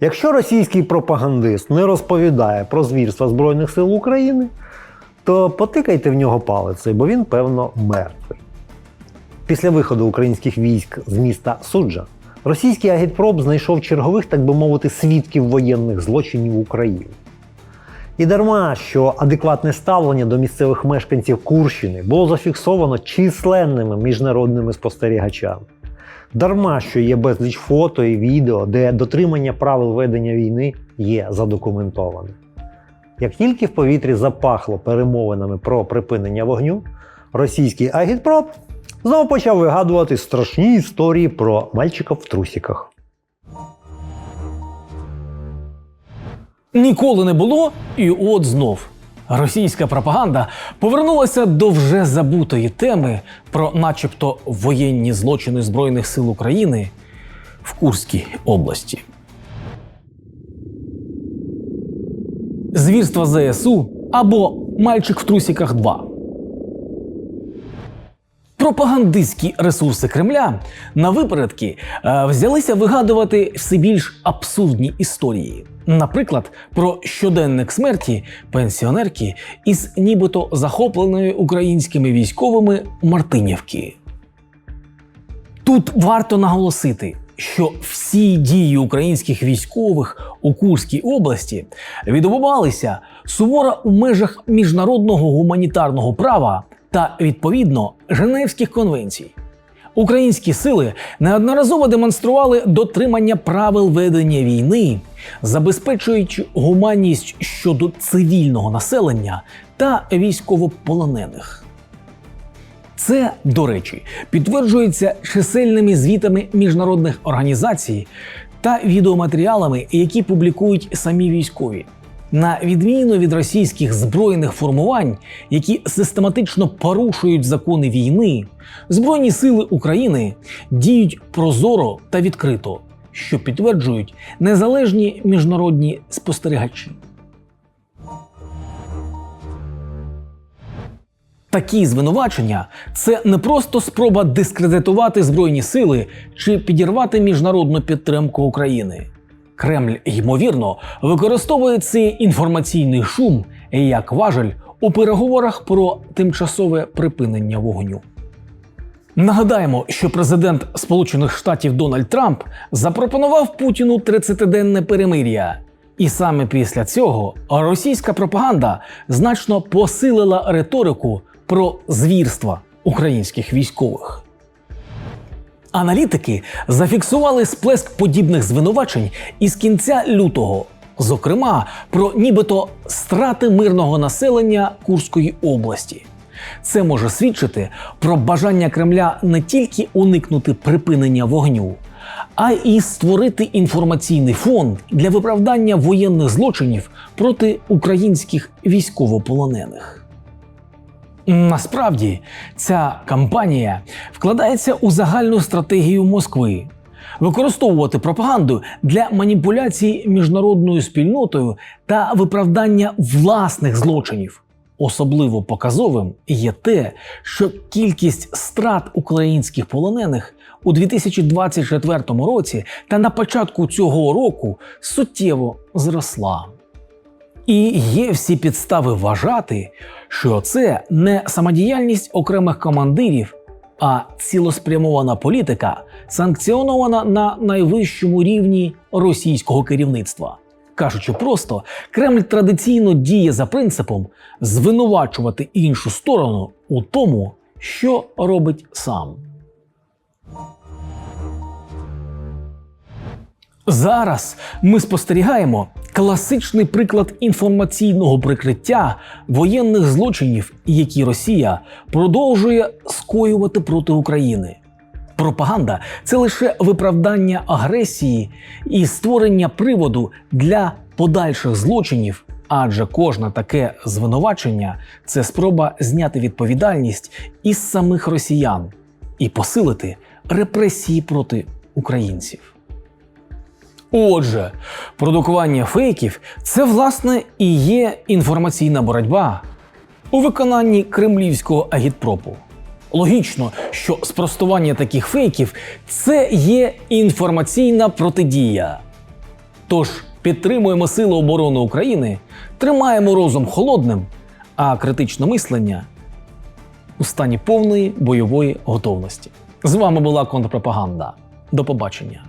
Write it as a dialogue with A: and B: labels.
A: Якщо російський пропагандист не розповідає про звірства Збройних сил України, то потикайте в нього палицею, бо він, певно, мертвий. Після виходу українських військ з міста Суджа російський агітпроп знайшов чергових, так би мовити, свідків воєнних злочинів України. І дарма, що адекватне ставлення до місцевих мешканців Курщини було зафіксовано численними міжнародними спостерігачами. Дарма, що є безліч фото і відео, де дотримання правил ведення війни є задокументованим. Як тільки в повітрі запахло перемовинами про припинення вогню, російський агітпроп знову почав вигадувати страшні історії про мальчиків в трусіках.
B: Ніколи не було, і от знов. Російська пропаганда повернулася до вже забутої теми про, начебто, воєнні злочини Збройних сил України в Курській області. Звірства ЗСУ або Мальчик в трусіках 2. Пропагандистські ресурси Кремля на випередки е, взялися вигадувати все більш абсурдні історії. Наприклад, про щоденник смерті пенсіонерки із нібито захопленої українськими військовими Мартинівки. Тут варто наголосити, що всі дії українських військових у Курській області відбувалися суворо у межах міжнародного гуманітарного права та відповідно Женевських конвенцій. Українські сили неодноразово демонстрували дотримання правил ведення війни, забезпечуючи гуманність щодо цивільного населення та військовополонених. Це, до речі, підтверджується чисельними звітами міжнародних організацій та відеоматеріалами, які публікують самі військові. На відміну від російських збройних формувань, які систематично порушують закони війни, Збройні сили України діють прозоро та відкрито, що підтверджують незалежні міжнародні спостерігачі. Такі звинувачення це не просто спроба дискредитувати збройні сили чи підірвати міжнародну підтримку України. Кремль, ймовірно, використовує цей інформаційний шум як важель у переговорах про тимчасове припинення вогню. Нагадаємо, що президент Сполучених Штатів Дональд Трамп запропонував Путіну 30-денне перемир'я. І саме після цього російська пропаганда значно посилила риторику про звірства українських військових. Аналітики зафіксували сплеск подібних звинувачень із кінця лютого, зокрема про нібито страти мирного населення Курської області. Це може свідчити про бажання Кремля не тільки уникнути припинення вогню, а й створити інформаційний фон для виправдання воєнних злочинів проти українських військовополонених. Насправді ця кампанія вкладається у загальну стратегію Москви використовувати пропаганду для маніпуляцій міжнародною спільнотою та виправдання власних злочинів. Особливо показовим є те, що кількість страт українських полонених у 2024 році та на початку цього року суттєво зросла. І є всі підстави вважати, що це не самодіяльність окремих командирів, а цілеспрямована політика, санкціонована на найвищому рівні російського керівництва. Кажучи просто, Кремль традиційно діє за принципом звинувачувати іншу сторону у тому, що робить сам. Зараз ми спостерігаємо класичний приклад інформаційного прикриття воєнних злочинів, які Росія продовжує скоювати проти України. Пропаганда це лише виправдання агресії і створення приводу для подальших злочинів, адже кожне таке звинувачення це спроба зняти відповідальність із самих росіян і посилити репресії проти українців. Отже, продукування фейків це власне і є інформаційна боротьба у виконанні кремлівського агітпропу. Логічно, що спростування таких фейків це є інформаційна протидія. Тож підтримуємо Сили оборони України, тримаємо розум холодним, а критичне мислення у стані повної бойової готовності. З вами була контрпропаганда. До побачення.